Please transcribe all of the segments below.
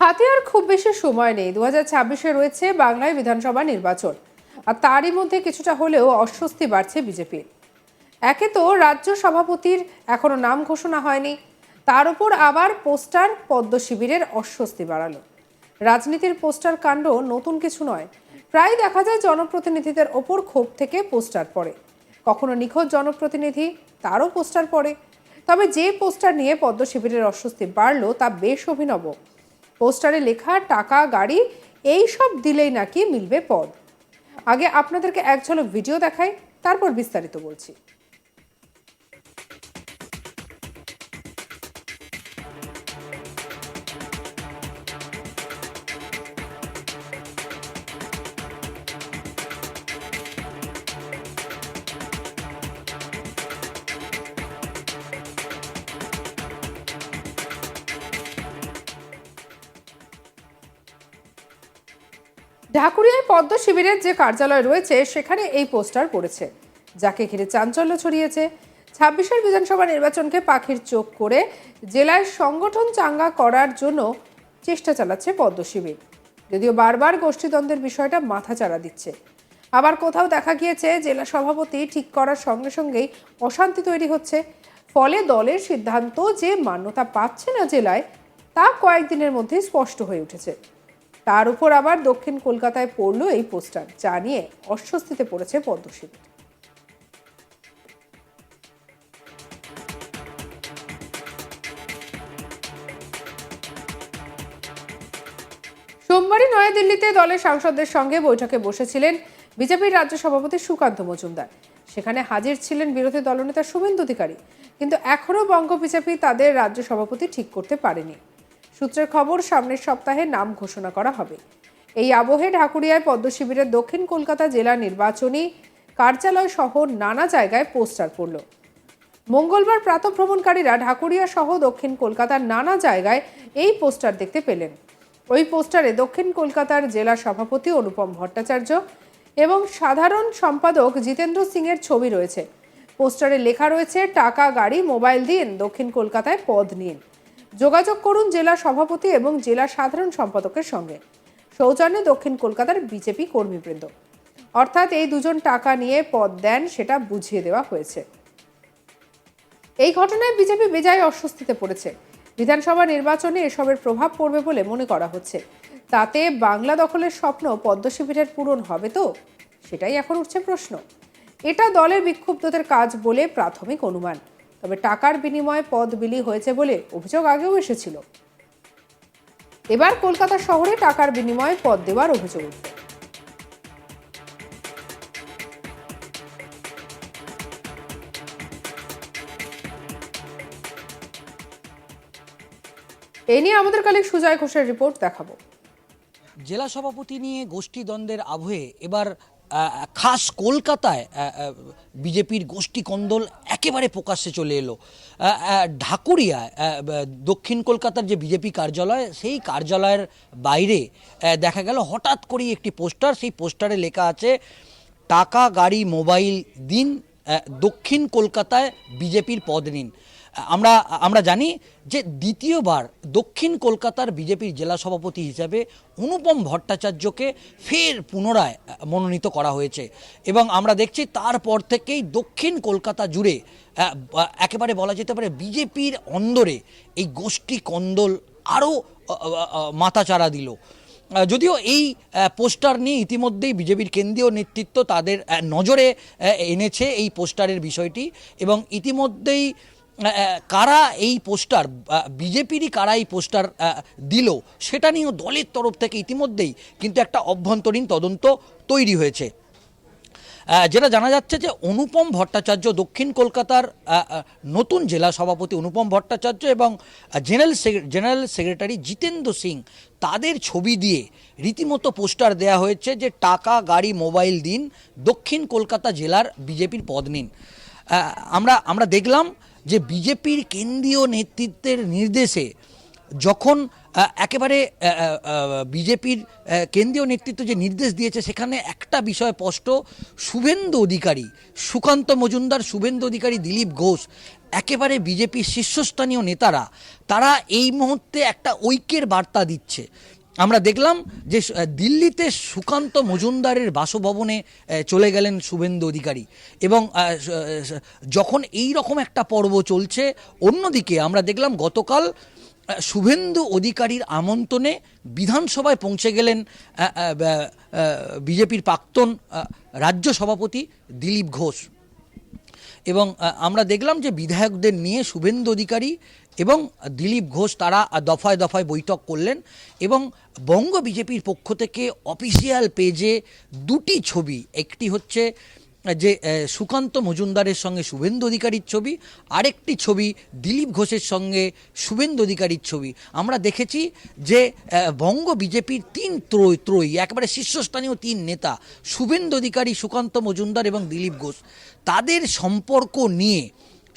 হাতে আর খুব বেশি সময় নেই। দু হাজার ছাব্বিশে রয়েছে বাংলায় বিধানসভা নির্বাচন। আর তারই মধ্যে কিছুটা হলেও অস্বস্তি বাড়ছে বিজেপির। একে তো রাজ্য সভাপতির এখনও নাম ঘোষণা হয়নি। তার উপর আবার পোস্টার পদ্ম শিবিরের অস্বস্তি বাড়ালো। রাজনীতির পোস্টার কাণ্ড নতুন কিছু নয়। প্রায় দেখা যায় জনপ্রতিনিধিদের ওপর ক্ষোভ থেকে পোস্টার পড়ে। কখনো নিখোঁজ জনপ্রতিনিধি, তারও পোস্টার পড়ে। তবে যে পোস্টার নিয়ে পদ্ম শিবিরের অস্বস্তি বাড়লো তা বেশ অভিনব। পোস্টারে লেখা, টাকা, গাড়ি, এই সব দিলেই নাকি মিলবে পদ। আগে আপনাদেরকে এক ঝলক ভিডিও দেখাই, তারপর বিস্তারিত বলছি। ঢাকুরিয়ায় পদ্ম শিবিরের যে কার্যালয় রয়েছে, সেখানে এই পোস্টার পড়েছে। যাকে ঘিরে চাঞ্চল্য ছড়িয়েছে, ছাব্বিশের বিধানসভা নির্বাচনকে পাখির চোখ করে জেলায় সংগঠন চাঙ্গা করার জন্য চেষ্টা চালাচ্ছে পদ্ম শিবির। যদিও বারবার গোষ্ঠীদ্বন্দ্বের বিষয়টা মাথা চাড়া দিচ্ছে। আবার কোথাও দেখা গিয়েছে, জেলা সভাপতি ঠিক করার সঙ্গে সঙ্গেই অশান্তি তৈরি হচ্ছে। ফলে দলের সিদ্ধান্ত যে মান্যতা পাচ্ছে না জেলায়, তা কয়েকদিনের মধ্যে স্পষ্ট হয়ে উঠেছে। তার উপর আবার দক্ষিণ কলকাতায় পড়ল এই পোস্টার, যা নিয়ে অস্বস্তিতে পড়েছে পদ্ম সোমবারই নয়াদিল্লিতে দলের সাংসদদের সঙ্গে বৈঠকে বসেছিলেন বিজেপির রাজ্য সভাপতি সুকান্ত মজুমদার। সেখানে হাজির ছিলেন বিরোধী দলনেতা শুভেন্দু অধিকারী। কিন্তু এখনও বঙ্গ বিজেপি তাদের রাজ্য সভাপতি ঠিক করতে পারেনি। সূত্রের খবর, সামনের সপ্তাহে নাম ঘোষণা করা হবে। এই আবহে ঢাকুরিয়ায় পদ্ম শিবিরের দক্ষিণ কলকাতা জেলা নির্বাচনী কার্যালয় সহ নানা জায়গায় পোস্টার পড়ল। মঙ্গলবার প্রাতভ্রমণকারীরা ঢাকুরিয়া সহ দক্ষিণ কলকাতার নানা জায়গায় এই পোস্টার দেখতে পেলেন। ওই পোস্টারে দক্ষিণ কলকাতার জেলা সভাপতি অনুপম ভট্টাচার্য এবং সাধারণ সম্পাদক জিতেন্দ্র সিংয়ের ছবি রয়েছে। পোস্টারে লেখা রয়েছে, টাকা, গাড়ি, মোবাইল দিন দক্ষিণ কলকাতায় পদ নিন। যোগাযোগ করুন জেলা সভাপতি এবং জেলা সাধারণ সম্পাদকের সঙ্গে। সৌজন্যে দক্ষিণ কলকাতার বিজেপি কর্মীবৃন্দ। অর্থাৎ এই দুজন টাকা নিয়ে পদ দেন সেটা বুঝিয়ে দেওয়া হয়েছে। এই ঘটনায় বিজেপি বেজায় অস্বস্তিতে পড়েছে। বিধানসভা নির্বাচনে এসবের প্রভাব পড়বে বলে মনে করা হচ্ছে। তাতে বাংলা দখলের স্বপ্ন পদ্ম শিবিরের পূরণ হবে তো? সেটাই এখন উঠছে প্রশ্ন। এটা দলের বিক্ষুব্ধদের কাজ বলে প্রাথমিক অনুমান। তবে টাকার বিনিময়ে পদ বিলি হয়েছে বলে অভিযোগ আগেও এসেছিল। এবার কলকাতা শহরে টাকার বিনিময়ে পদ দেওয়ার অভিযোগ এ নিয়ে আমাদের কালিক সুজয় ঘোষের রিপোর্ট দেখাবো। জেলা সভাপতি নিয়ে গোষ্ঠী দ্বন্দ্বের আবহে এবার খাস কলকাতায় বিজেপির গোষ্ঠী কন্দল একেবারে প্রকাশ্যে চলে এলো। ঢাকুরিয়ায় দক্ষিণ কলকাতার যে বিজেপি কার্যালয়, সেই কার্যালয়ের বাইরে দেখা গেল হঠাৎ করেই একটি পোস্টার, সেই পোস্টারে লেখা আছে, টাকা, গাড়ি, মোবাইল দিন দক্ষিণ কলকাতায় বিজেপির পদ নিন। আমরা আমরা জানি যে দ্বিতীয়বার দক্ষিণ কলকাতার বিজেপির জেলা সভাপতি হিসাবে অনুপম ভট্টাচার্যকে ফের পুনরায় মনোনীত করা হয়েছে। এবং আমরা দেখছি তারপর থেকেই দক্ষিণ কলকাতা জুড়ে একেবারে বলা যেতে পারে বিজেপির অন্দরে এই গোষ্ঠী কন্দল আরও মাথাচাড়া দিল। যদিও এই পোস্টার নিয়ে ইতিমধ্যেই বিজেপির কেন্দ্রীয় নেতৃত্ব তাদের নজরে এনেছে এই পোস্টারের বিষয়টি। এবং ইতিমধ্যেই কারা এই পোস্টার বিজেপিরই কারা এই পোস্টার দিল, সেটা নিয়েও দলের তরফ থেকে ইতিমধ্যেই কিন্তু একটা অভ্যন্তরীণ তদন্ত তৈরি হয়েছে। যেটা জানা যাচ্ছে যে অনুপম ভট্টাচার্য দক্ষিণ কলকাতার নতুন জেলা সভাপতি অনুপম ভট্টাচার্য এবং general general secretary Jitendra Singh, তাদের ছবি দিয়ে রীতিমতো পোস্টার দেয়া হয়েছে যে টাকা, গাড়ি, মোবাইল দিন দক্ষিণ কলকাতা জেলার বিজেপির পদ নিন। আমরা আমরা দেখলাম যে বিজেপির কেন্দ্রীয় নেতৃত্বের নির্দেশে যখন একেবারে বিজেপির কেন্দ্রীয় নেতৃত্ব যে নির্দেশ দিয়েছে, সেখানে একটা বিষয় স্পষ্ট, শুভেন্দু অধিকারী, সুকান্ত মজুমদার, শুভেন্দু অধিকারী, দিলীপ ঘোষ, একেবারে বিজেপির শীর্ষস্থানীয় নেতারা, তারা এই মুহূর্তে একটা ঐক্যের বার্তা দিচ্ছে। আমরা দেখলাম যে দিল্লিতে সুকান্ত মজুমদারের বাসভবনে চলে গেলেন শুভেন্দু অধিকারী। এবং যখন এই রকম একটা পর্ব চলছে, অন্যদিকে আমরা দেখলাম গতকাল শুভেন্দু অধিকারীর আমন্ত্রণে বিধানসভায় পৌঁছে গেলেন বিজেপির প্রাক্তন রাজ্য সভাপতি দিলীপ ঘোষ। এবং আমরা দেখলাম যে বিধায়কদের নিয়ে শুভেন্দু অধিকারী এবং দিলীপ ঘোষ তারা দফায় দফায় বৈঠক করলেন এবং বঙ্গ বিজেপির পক্ষ থেকে অফিসিয়াল পেজে দুটি ছবি, একটি হচ্ছে যে সুকান্ত মজুমদারের সঙ্গে শুভেন্দু অধিকারীর ছবি, আরেকটি ছবি দিলীপ ঘোষের সঙ্গে শুভেন্দু অধিকারীর ছবি। আমরা দেখেছি যে বঙ্গ বিজেপির তিন ত্রয়, ত্রয়ী, একেবারে শীর্ষস্থানীয় তিন নেতা, শুভেন্দু অধিকারী, সুকান্ত মজুমদার এবং দিলীপ ঘোষ। তাদের সম্পর্ক নিয়ে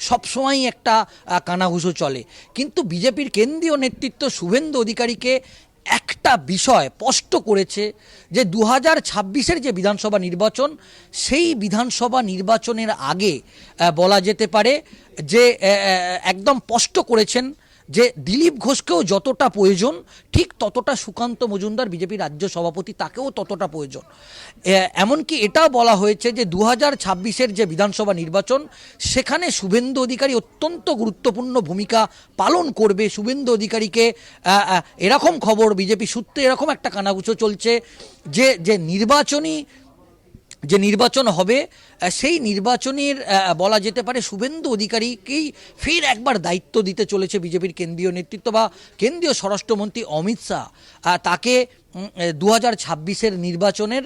সবসময় একটা কানাঘুষো চলে। কিন্তু বিজেপির কেন্দ্রীয় নেতৃত্ব শুভেন্দু অধিকারীকে একটা বিষয় স্পষ্ট করেছে যে দু হাজার ছাব্বিশের যে বিধানসভা নির্বাচন, সেই বিধানসভা নির্বাচনের আগে বলা যেতে পারে যে একদম স্পষ্ট করেছেন যে দিলীপ ঘোষকেও যতটা প্রয়োজন, ঠিক ততটা সুকান্ত মজুমদার বিজেপি রাজ্য সভাপতি তাকেও ততটা প্রয়োজন। এমনকি এটাও বলা হয়েছে যে দু হাজার ছাব্বিশের যে বিধানসভা নির্বাচন, সেখানে শুভেন্দু অধিকারী অত্যন্ত গুরুত্বপূর্ণ ভূমিকা পালন করবে। শুভেন্দু অধিকারীকে এরকম খবর, বিজেপি সূত্রে এরকম একটা কানাগুছো চলছে যে যে নির্বাচনী যে নির্বাচন হবে সেই নির্বাচনের বলা যেতে পারে শুভেন্দু অধিকারীকেই ফের একবার দায়িত্ব দিতে চলেছে বিজেপির কেন্দ্রীয় নেতৃত্ব বা কেন্দ্রীয় স্বরাষ্ট্রমন্ত্রী অমিত শাহ। তাকে দু হাজার ছাব্বিশের নির্বাচনের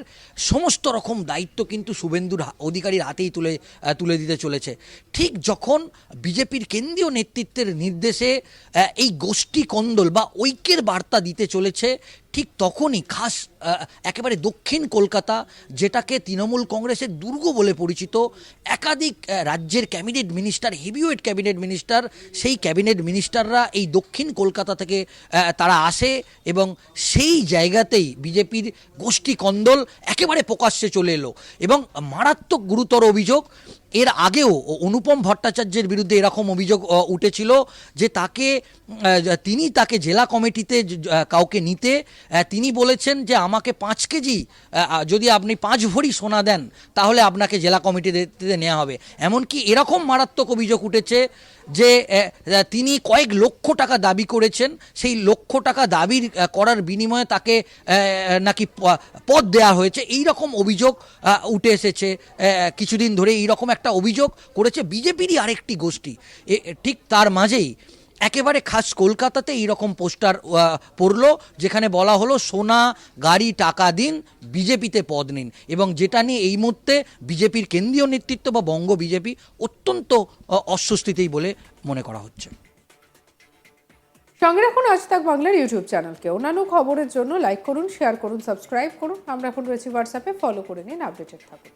সমস্ত রকম দায়িত্ব কিন্তু শুভেন্দুর অধিকারীর হাতেই তুলে তুলে দিতে চলেছে। ঠিক যখন বিজেপির কেন্দ্রীয় নেতৃত্বের নির্দেশে এই গোষ্ঠী কন্দল বা ঐক্যের বার্তা দিতে চলেছে ঠিক তখনই খাস একেবারে দক্ষিণ কলকাতা, যেটাকে তৃণমূল কংগ্রেসের দুর্গ বলে পরিচিত, একাধিক রাজ্যের cabinet minister, heavyweight cabinet minister, সেই ক্যাবিনেট মিনিস্টাররা এই দক্ষিণ কলকাতা থেকে তারা আসে এবং সেই জায়গাতেই বিজেপির গোষ্ঠী কন্দল একেবারে প্রকাশ্যে চলে এলো এবং মারাত্মক গুরুতর অভিযোগ এর আগেও অনুপম ভট্টাচার্যের বিরুদ্ধে এরকম অভিযোগ উঠেছিল যে তাকে তিনি তাকে জেলা কমিটিতে কাউকে নিতে তিনি বলেছেন যে আমাকে পাঁচ কেজি যদি আপনি পাঁচ ভরি সোনা দেন, তাহলে আপনাকে জেলা কমিটিতে নেওয়া হবে। এমনকি এরকম মারাত্মক অভিযোগ উঠেছে যে তিনি কয়েক লক্ষ টাকা দাবি করেছেন, সেই লক্ষ টাকা দাবির করার বিনিময়ে তাকে নাকি পদ দেওয়া হয়েছে। এই রকম অভিযোগ উঠে এসেছে কিছুদিন ধরে এই রকম একটা অভিযোগ করেছে বিজেপিরই আরেকটি গোষ্ঠী। ঠিক তার মাঝেই একেবারে খাস কলকাতাতে এইরকম পোস্টার পড়ল যেখানে বলা হলো, সোনা গাড়ি টাকা দিন, বিজেপিতে পদ নিন। এবং যেটা নিয়ে এই মুহূর্তে বিজেপির কেন্দ্রীয় নেতৃত্ব বা বঙ্গ বিজেপি অত্যন্ত অস্বস্তিতেই বলে মনে করা হচ্ছে। সঙ্গে রাখুন আজ তাক বাংলার ইউটিউব চ্যানেলকে। অন্যান্য খবরের জন্য লাইক করুন, শেয়ার করুন, সাবস্ক্রাইব করুন। আমরা এখন রয়েছি হোয়াটসঅ্যাপে ফলো করে নিন, আপডেটেড থাকুন।